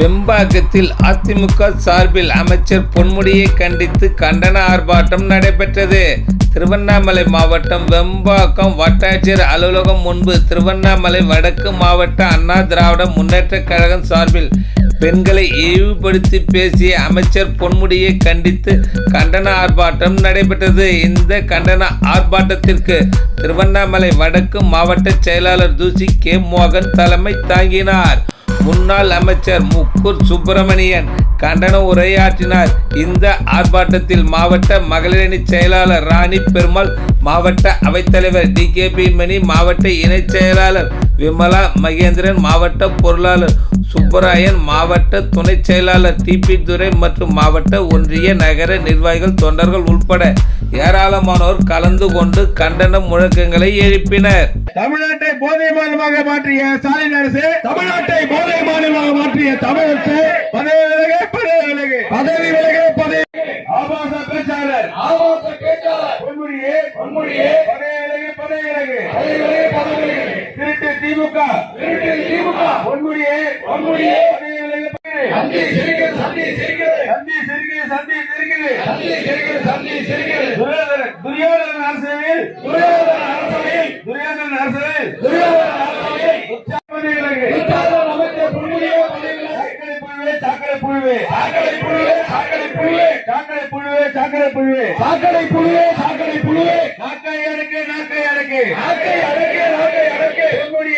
வெம்பாக்கத்தில் அதிமுக சார்பில் அமைச்சர் பொன்முடியை கண்டித்து கண்டன ஆர்ப்பாட்டம் நடைபெற்றது. திருவண்ணாமலை மாவட்டம் வெம்பாக்கம் வட்டாட்சியர் அலுவலகம் முன்பு திருவண்ணாமலை வடக்கு மாவட்ட அண்ணா திராவிட முன்னேற்ற கழகம் சார்பில் பெண்களை இழிவுபடுத்தி பேசிய அமைச்சர் பொன்முடியை கண்டித்து கண்டன ஆர்ப்பாட்டம் நடைபெற்றது. இந்த கண்டன ஆர்ப்பாட்டத்திற்கு திருவண்ணாமலை வடக்கு மாவட்ட செயலாளர் தூசி கே மோகன் தலைமை தாங்கினார். முன்னாள் அமைச்சர் முக்கூர் சுப்பிரமணியன் கண்டன உரையாற்றினார். இந்த ஆர்ப்பாட்டத்தில் மாவட்ட மகளிரணி செயலாளர் ராணி பெருமாள் மாவட்ட அவைத்தலைவர் டி கே பி மணி மாவட்ட இணைச் செயலாளர் விமலா மகேந்திரன் மாவட்ட பொருளாளர் சுப்பராயன் மாவட்ட துணை செயலாளர் டிபி துரை மற்றும் மாவட்ட ஒன்றிய நகர நிர்வாகிகள் தொண்டர்கள் உள்பட ஏராளமானோர் கலந்து கொண்டு கண்டன முழக்கங்களை எழுப்பினர். தமிழ்நாட்டை போதை மாநிலமாக மாற்றிய ஸ்டாலின் அரசு தமிழ்நாட்டை போதை மாநிலமாக மாற்றிய தமிழ் அரசு பதவி விலக பதவி விலகு பதவி விலக. பதவி ஆபாச பேச்சாளர் ஆபாச பேச்சாளர். பொன்முடியே பொன்முடியே. பதவி விலகு பதவி விலகு பதவி விலகு பதவி விலகு திருட்டு திமுக. திருட்டு திமுக. பொன்முடியே பொன்முடியே. பதவி விலகு சந்தி துரியோதன அரசியலில் துரியோதன அரசியலில் துரியோதன அரசியலில் துரியோதன அரசியலில் சாக்கடை புழுவே சாக்கடை புழுவே. சாக்கடை புழுவே சாக்கடை புழுவே. சாக்கடை புழுவே சாக்கடை புழுவே. சாக்கடை புழுவே நாக்கை அடக்கு நாக்கை அடக்கு நாக்கை அடக்கு